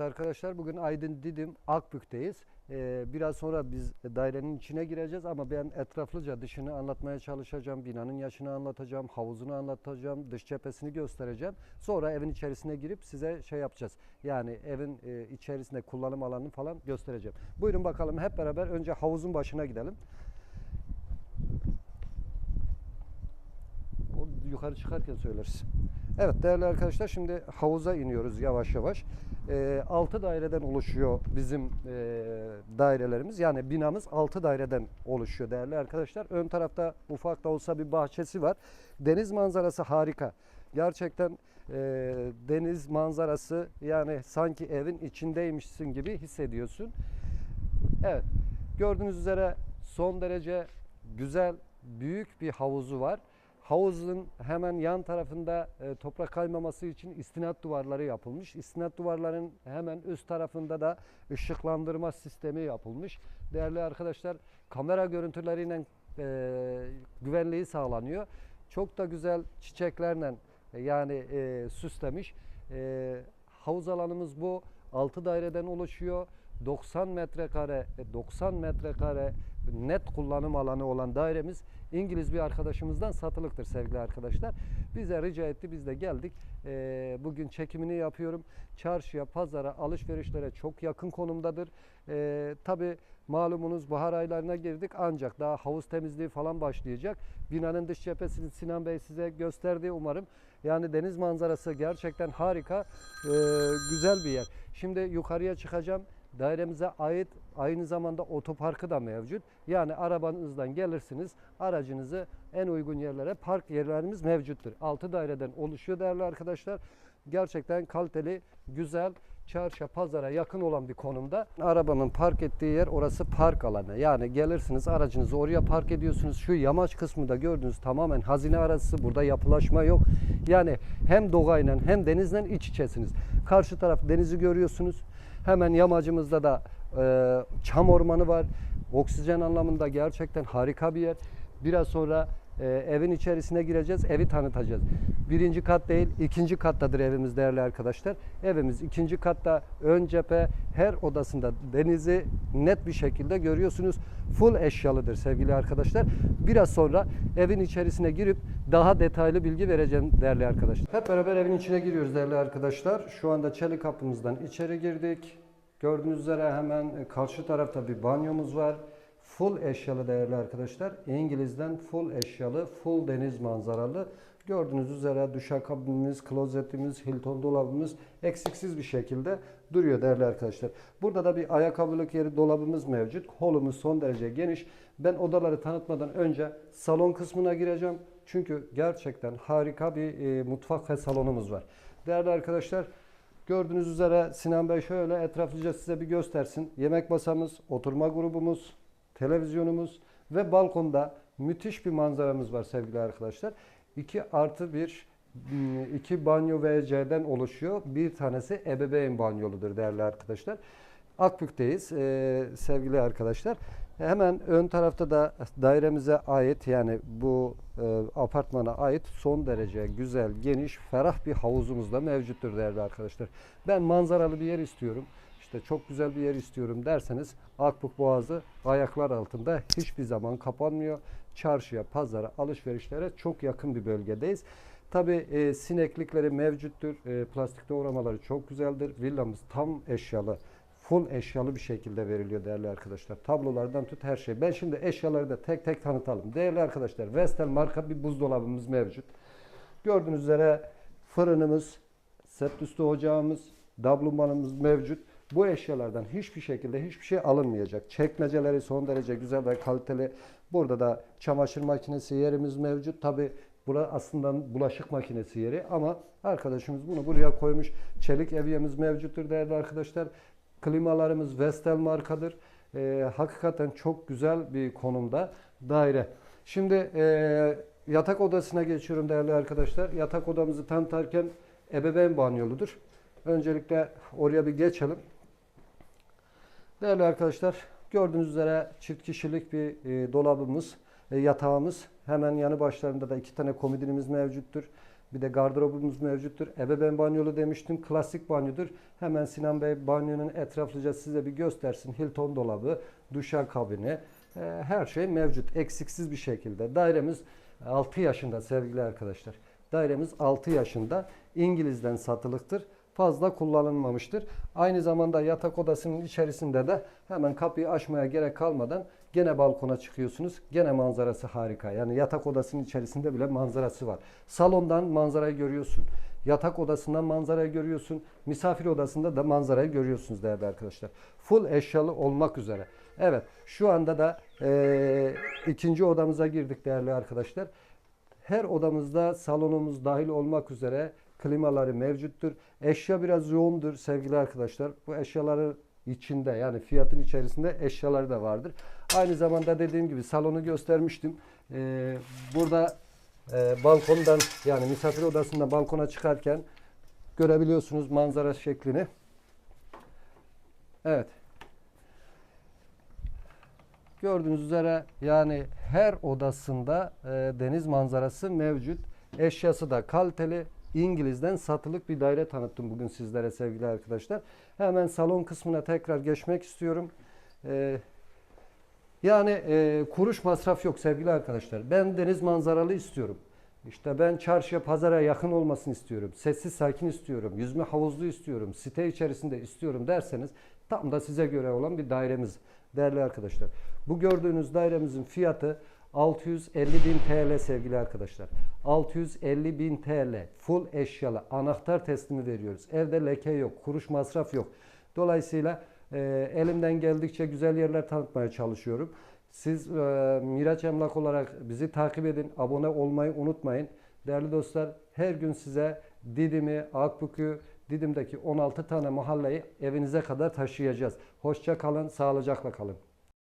Arkadaşlar bugün Aydın Didim Akbük'teyiz. Ee, biraz sonra biz dairenin içine gireceğiz ama ben etraflıca dışını anlatmaya çalışacağım. Binanın yaşını anlatacağım, havuzunu anlatacağım, dış cephesini göstereceğim. Sonra evin içerisine girip size şey yapacağız. Yani evin e, içerisinde kullanım alanını falan göstereceğim. Buyurun bakalım hep beraber önce havuzun başına gidelim. O yukarı çıkarken söyleriz. Evet değerli arkadaşlar şimdi havuza iniyoruz yavaş yavaş. 6 daireden oluşuyor bizim e, dairelerimiz. Yani binamız 6 daireden oluşuyor değerli arkadaşlar. Ön tarafta ufak da olsa bir bahçesi var. Deniz manzarası harika. Gerçekten e, deniz manzarası yani sanki evin içindeymişsin gibi hissediyorsun. Evet gördüğünüz üzere son derece güzel büyük bir havuzu var. Havuzun hemen yan tarafında e, toprak kaymaması için istinat duvarları yapılmış. İstinat duvarların hemen üst tarafında da ışıklandırma sistemi yapılmış. Değerli arkadaşlar kamera görüntüleriyle e, güvenliği sağlanıyor. Çok da güzel çiçeklerle e, yani e, süslemiş. E, havuz alanımız bu. 6 daireden oluşuyor. 90 metrekare, e, 90 metrekare net kullanım alanı olan dairemiz İngiliz bir arkadaşımızdan satılıktır sevgili arkadaşlar. Bize rica etti biz de geldik. Ee, bugün çekimini yapıyorum. Çarşıya, pazara, alışverişlere çok yakın konumdadır. Ee, Tabi malumunuz bahar aylarına girdik ancak daha havuz temizliği falan başlayacak. Binanın dış cephesini Sinan Bey size gösterdi umarım. Yani deniz manzarası gerçekten harika, ee, güzel bir yer. Şimdi yukarıya çıkacağım. Dairemize ait aynı zamanda otoparkı da mevcut. Yani arabanızdan gelirsiniz, aracınızı en uygun yerlere park yerlerimiz mevcuttur. 6 daireden oluşuyor değerli arkadaşlar. Gerçekten kaliteli, güzel, çarşıya, pazara yakın olan bir konumda. Arabamın park ettiği yer orası park alanı. Yani gelirsiniz aracınızı oraya park ediyorsunuz. Şu yamaç kısmında gördüğünüz tamamen hazine arası. Burada yapılaşma yok. Yani hem doğayla hem denizle iç içesiniz. Karşı taraf denizi görüyorsunuz. Hemen yamacımızda da e, çam ormanı var. Oksijen anlamında gerçekten harika bir yer. Biraz sonra e, evin içerisine gireceğiz, evi tanıtacağız. Birinci kat değil, ikinci kattadır evimiz değerli arkadaşlar. Evimiz ikinci katta, ön cephe, her odasında denizi net bir şekilde görüyorsunuz. Full eşyalıdır sevgili arkadaşlar. Biraz sonra evin içerisine girip daha detaylı bilgi vereceğim değerli arkadaşlar. Hep beraber evin içine giriyoruz değerli arkadaşlar. Şu anda çelik kapımızdan içeri girdik. Gördüğünüz üzere hemen karşı tarafta bir banyomuz var. Full eşyalı değerli arkadaşlar. İngiliz'den full eşyalı, full deniz manzaralı. Gördüğünüz üzere duşakabinimiz, klozetimiz, Hilton dolabımız eksiksiz bir şekilde duruyor değerli arkadaşlar. Burada da bir ayakkabılık yeri dolabımız mevcut. Holumuz son derece geniş. Ben odaları tanıtmadan önce salon kısmına gireceğim. Çünkü gerçekten harika bir e, mutfak ve salonumuz var. Değerli arkadaşlar gördüğünüz üzere Sinan Bey şöyle etraflıca size bir göstersin. Yemek masamız, oturma grubumuz, televizyonumuz ve balkonda müthiş bir manzaramız var sevgili arkadaşlar. 2 artı 1 iki banyo WC'den oluşuyor. Bir tanesi ebeveyn banyoludur değerli arkadaşlar. Akbük'teyiz ee, sevgili arkadaşlar. Hemen ön tarafta da dairemize ait yani bu e, apartmana ait son derece güzel, geniş, ferah bir havuzumuz da mevcuttur değerli arkadaşlar. Ben manzaralı bir yer istiyorum işte çok güzel bir yer istiyorum derseniz Akbuk Boğazı ayaklar altında hiçbir zaman kapanmıyor. Çarşıya, pazara, alışverişlere çok yakın bir bölgedeyiz. Tabi e, sineklikleri mevcuttur. E, plastik doğramaları çok güzeldir. Villamız tam eşyalı, full eşyalı bir şekilde veriliyor değerli arkadaşlar. Tablolardan tut her şey. Ben şimdi eşyaları da tek tek tanıtalım. Değerli arkadaşlar Vestel marka bir buzdolabımız mevcut. Gördüğünüz üzere fırınımız, set üstü ocağımız, dablumanımız mevcut. Bu eşyalardan hiçbir şekilde hiçbir şey alınmayacak. Çekmeceleri son derece güzel ve kaliteli. Burada da çamaşır makinesi yerimiz mevcut. Tabi bura aslında bulaşık makinesi yeri ama arkadaşımız bunu buraya koymuş. Çelik evyemiz mevcuttur değerli arkadaşlar. Klimalarımız Vestel markadır. Ee, hakikaten çok güzel bir konumda daire. Şimdi e, yatak odasına geçiyorum değerli arkadaşlar. Yatak odamızı tanıtarken ebeveyn banyoludur. Öncelikle oraya bir geçelim. Değerli arkadaşlar gördüğünüz üzere çift kişilik bir e, dolabımız, e, yatağımız. Hemen yanı başlarında da iki tane komodinimiz mevcuttur. Bir de gardırobumuz mevcuttur. Ebeveyn banyolu demiştim. Klasik banyodur. Hemen Sinan Bey banyonun etraflıca size bir göstersin. Hilton dolabı, duşa kabini, e, her şey mevcut. Eksiksiz bir şekilde. Dairemiz 6 yaşında sevgili arkadaşlar. Dairemiz 6 yaşında. İngiliz'den satılıktır. Fazla kullanılmamıştır. Aynı zamanda yatak odasının içerisinde de hemen kapıyı açmaya gerek kalmadan gene balkona çıkıyorsunuz. Gene manzarası harika. Yani yatak odasının içerisinde bile manzarası var. Salondan manzarayı görüyorsun. Yatak odasından manzarayı görüyorsun. Misafir odasında da manzarayı görüyorsunuz değerli arkadaşlar. Full eşyalı olmak üzere. Evet şu anda da eee, ikinci odamıza girdik değerli arkadaşlar. Her odamızda salonumuz dahil olmak üzere klimaları mevcuttur. Eşya biraz yoğundur sevgili arkadaşlar. Bu eşyaların içinde yani fiyatın içerisinde eşyalar da vardır. Aynı zamanda dediğim gibi salonu göstermiştim. Ee, burada e, balkondan yani misafir odasından balkona çıkarken görebiliyorsunuz manzara şeklini. Evet. Gördüğünüz üzere yani her odasında e, deniz manzarası mevcut. Eşyası da kaliteli. İngiliz'den satılık bir daire tanıttım bugün sizlere sevgili arkadaşlar. Hemen salon kısmına tekrar geçmek istiyorum. E, yani e, kuruş masraf yok sevgili arkadaşlar. Ben deniz manzaralı istiyorum. İşte ben çarşıya pazara yakın olmasını istiyorum. Sessiz sakin istiyorum. Yüzme havuzlu istiyorum. Site içerisinde istiyorum derseniz tam da size göre olan bir dairemiz değerli arkadaşlar. Bu gördüğünüz dairemizin fiyatı 650 bin TL sevgili arkadaşlar. 650 bin TL full eşyalı anahtar teslimi veriyoruz. Evde leke yok, kuruş masraf yok. Dolayısıyla e, elimden geldikçe güzel yerler tanıtmaya çalışıyorum. Siz e, Miraç Emlak olarak bizi takip edin, abone olmayı unutmayın. Değerli dostlar her gün size Didim'i, Akbükü, Didim'deki 16 tane mahalleyi evinize kadar taşıyacağız. Hoşça kalın, sağlıcakla kalın.